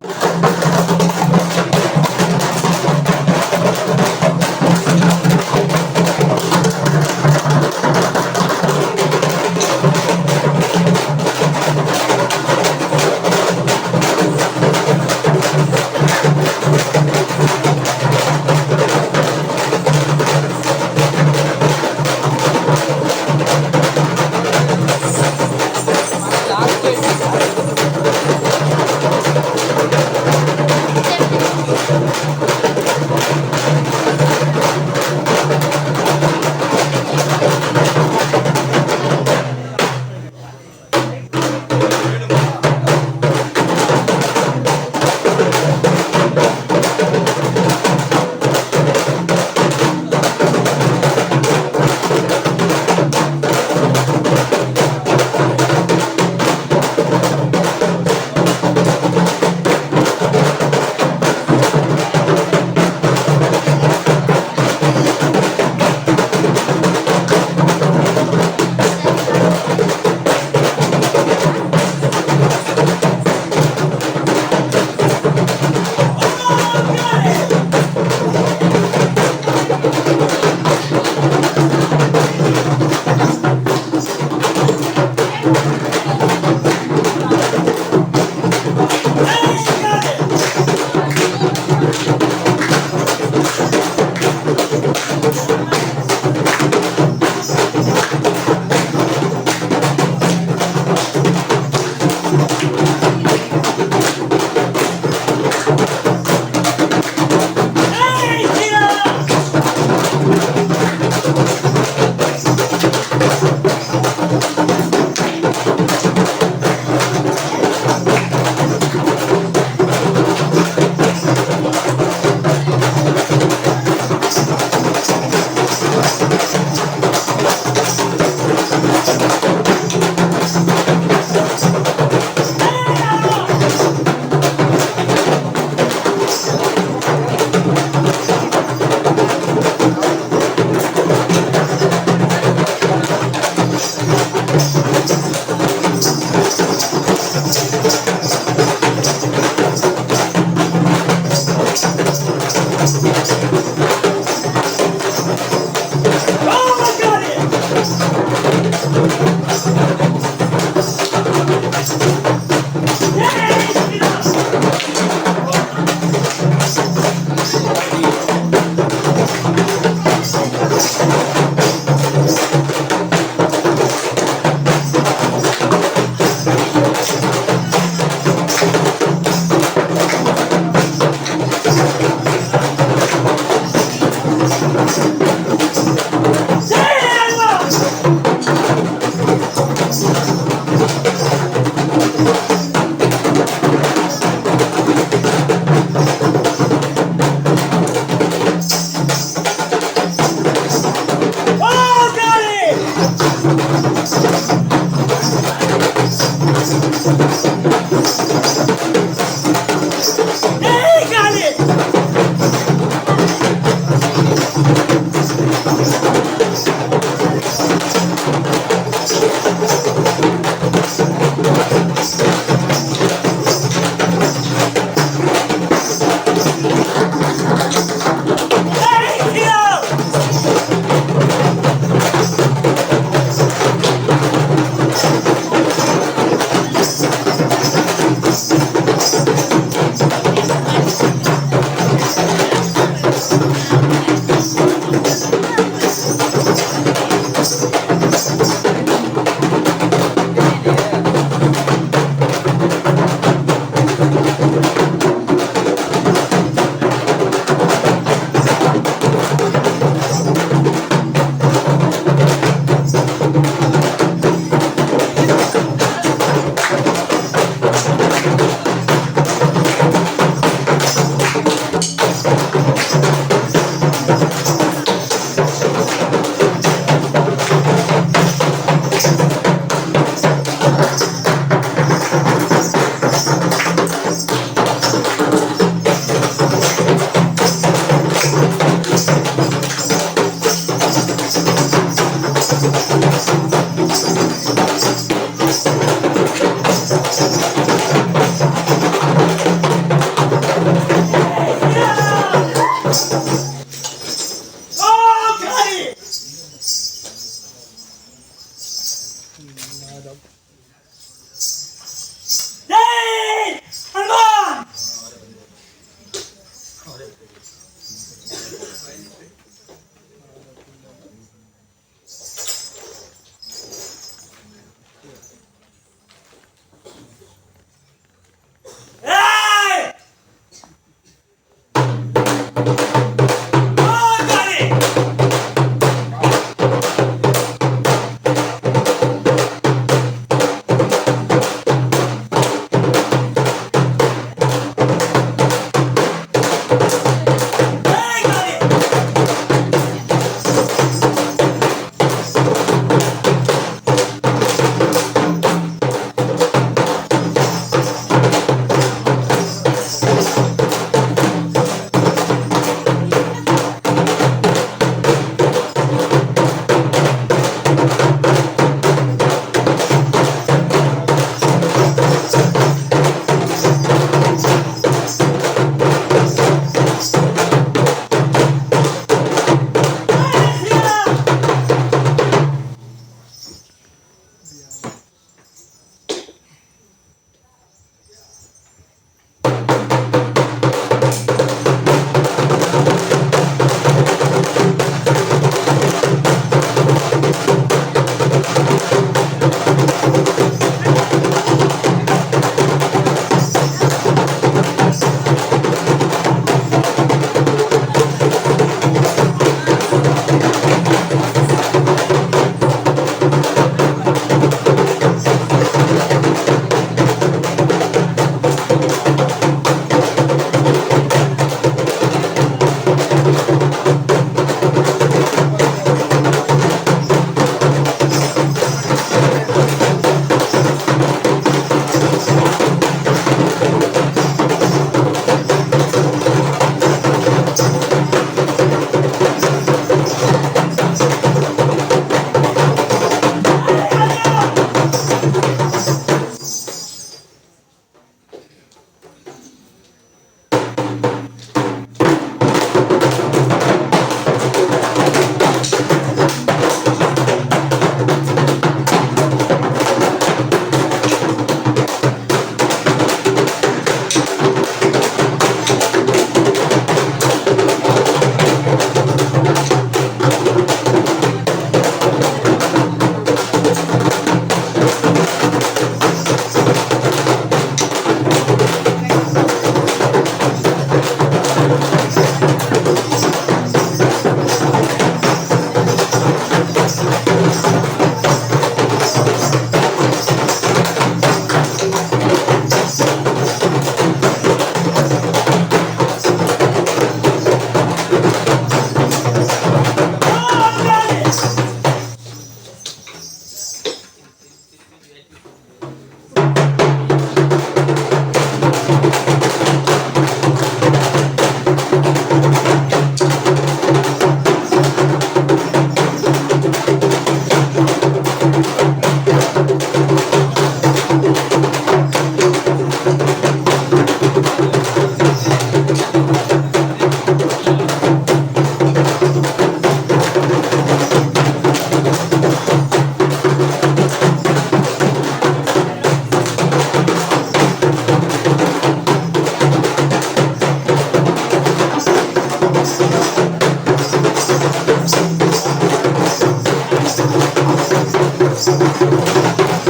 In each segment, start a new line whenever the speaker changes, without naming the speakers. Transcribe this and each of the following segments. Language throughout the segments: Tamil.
Thank you Thank you. Música Thank you. Adam.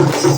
Thank you.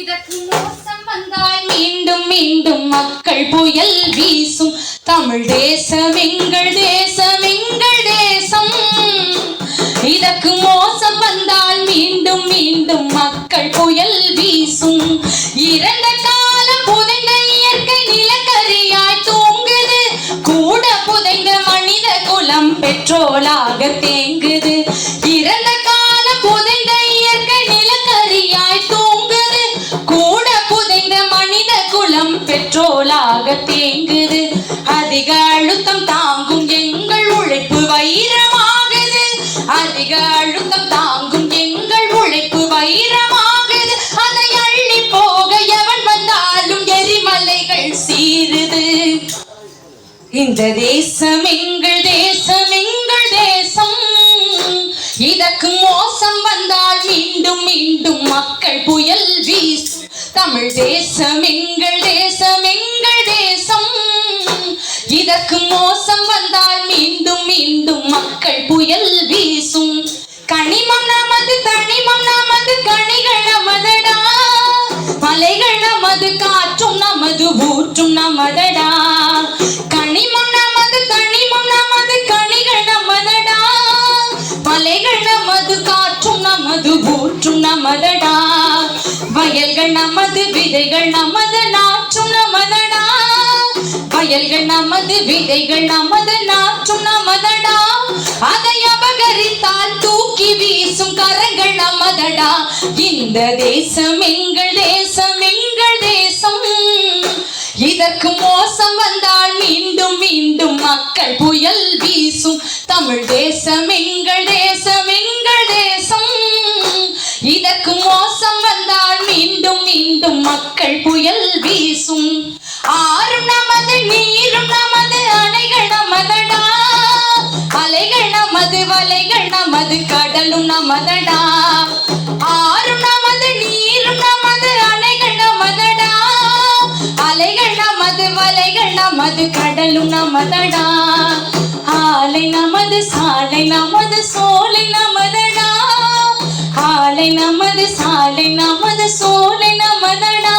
இதற்கு மோசம் வந்தால் மீண்டும் மீண்டும் மக்கள் புயல் வீசும் தமிழ் தேசம் எங்கள் தேசம் எங்கள் தேசம் இதற்கு மோசம் வந்தால் மீண்டும் மீண்டும் மக்கள் புயல் வீசும் இறந்த காலம் புதைந்த இயற்கை நிலக்கரியாய் தூங்குது கூட புதைந்த மனித குலம் பெட்ரோலாக தேங்குது தேங்குது அதிக அழுத்தம் தாங்கும் எங்கள் உழைப்பு வைரமாகுது அதிக அழுத்தம் தாங்கும் எங்கள் உழைப்பு வைரமாகுது அதை அள்ளி போக எவன் வந்தாலும் எரிமலைகள் சீருது இந்த தேசம் எங்கள் தேசம் எங்கள் தேசம் இதற்கு மோசம் வந்தால் மீண்டும் மீண்டும் மக்கள் புயல் வீசும் தமிழ் தேசம் எங்கள் உனக்கு மோசம் வந்தால் மீண்டும் மீண்டும் மக்கள் புயல் வீசும் கனிமம் நமது தனிமம் நமது கனிகள் நமதடா மலைகள் நமது காற்றும் நமது ஊற்றும் நமதடா குதிரைகள் நமது நாற்றும் நமதடா அதை அபகரித்தால் தூக்கி வீசும் கரங்கள் நமதடா இந்த தேசம் எங்கள் தேசம் எங்கள் தேசம் இதற்கு மோசம் வந்தால் மீண்டும் மீண்டும் மக்கள் புயல் வீசும் தமிழ் தேசம் எங்கள் தேசம் எங்கள் தேசம் இதற்கு மோசம் வந்தால் மீண்டும் மீண்டும் மக்கள் புயல் வீசும் ஆறும் நமது நீரும் நமது அணைகள் நமதடா அலைகள் நமது வலைகள் நமது கடலும் நமதடா ஆறும் நமது நீரும் நமது அணைகள் நமதடா அலைகள் நமது வலைகள் நமது கடலும் நமதடா ஆலை நமது சாலை நமது சோலை நமதடா ஆலை நமது சாலை நமது சோலை நமதடா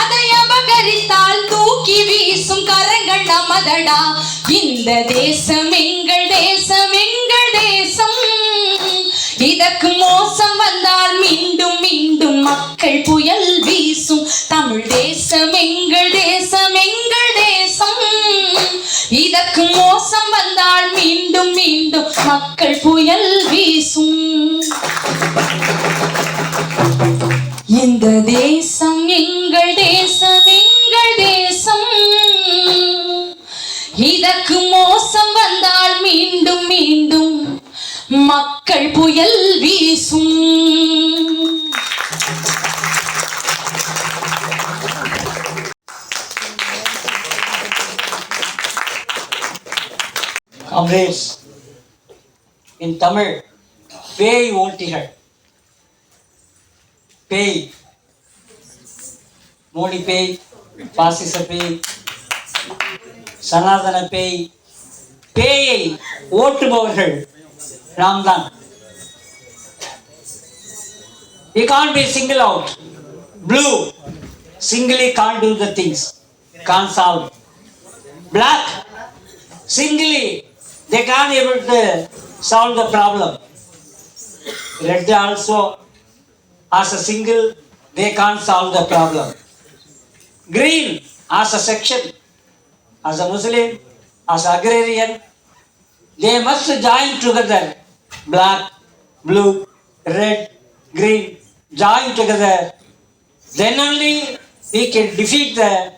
அதை வீசும் கரங்கள் நமதடா இந்த தேசம் எங்கள் தேசம் எங்கள் தேசம் இதற்கு மோசம் வந்தால் மீண்டும் மீண்டும் மக்கள் புயல் வீசும் தமிழ் தேசம் எங்கள் தேசம் எங்கள் தேசம் இதற்கு மோசம் வந்தால் மீண்டும் மீண்டும் மக்கள் புயல் வீசும் இந்த தேசம்
தமிழ் பேய் ஓட்டிகள் பேய் மோடி பேய் பாசிச பேய் சனாதன பேய் பேயை ஓட்டுபவர்கள் நாம் தான் You can't be single out. Blue, singly can't do the things, can't solve. Black, singly, they can't able to solve the problem. Red also, as a single, they can't solve the problem. Green, as a section, as a Muslim, as agrarian, they must join together. Black, blue, red, green, join together. Then only we can defeat the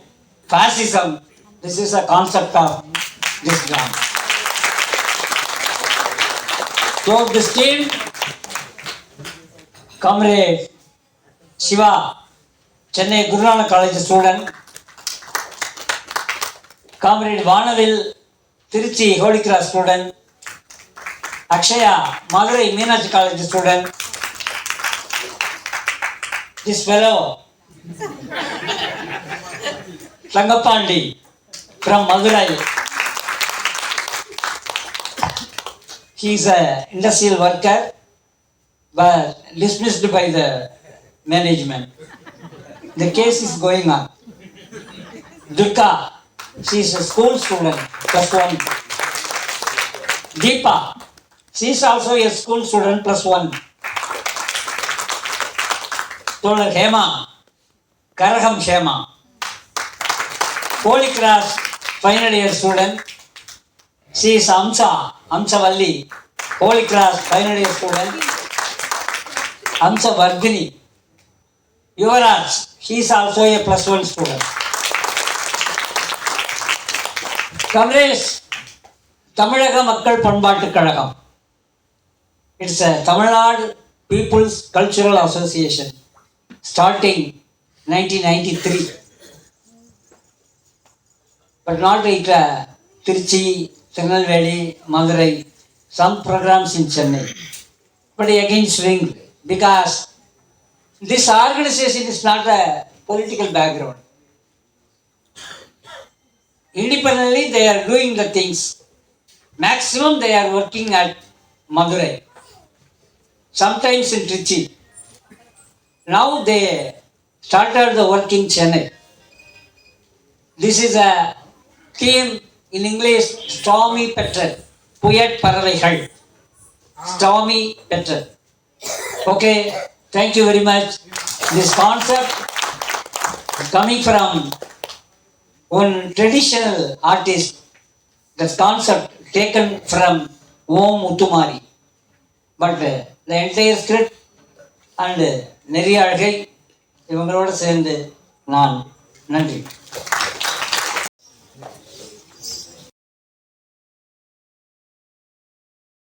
fascism. This is a concept of this ground. To this team, Comrade Shiva, Chennai Gurunanak College student, Comrade Vanavil, Tiruchi Holy Cross student, Akshaya, Madurai Meenachi College student, this fellow, Rangapandi from Madurai. He is an industrial worker, but dismissed by the management. The case is going on. Durga, she is a school student, plus one. Deepa, she is also a school student, plus one. Told her, Hema, Karaham Shema. Holy Cross, final year student. She is Amsa, Amsavalli holy class பயனுடைய year student Amsavardhini Yuvaraj he's also also a one one student. தமிழக மக்கள் பண்பாட்டுக் கழகம் it's a Tamil Nadu peoples cultural association starting nineteen ninety three but not it Trichy Tirunelveli, Madurai, some programs in Chennai. But again swing, because this organization is not a political background. Independently they are doing the things. Maximum they are working at Madurai, sometimes in Trichy. Now they started the work in Chennai. This is a theme in English stormy petrel புயற் பறவைகள் stormy petrel okay thank you very much this concept coming from one traditional artist this concept taken from Om Muthumari but the entire script and நெறியாழ்கை இவங்களோடு சேர்ந்து நான் நன்றி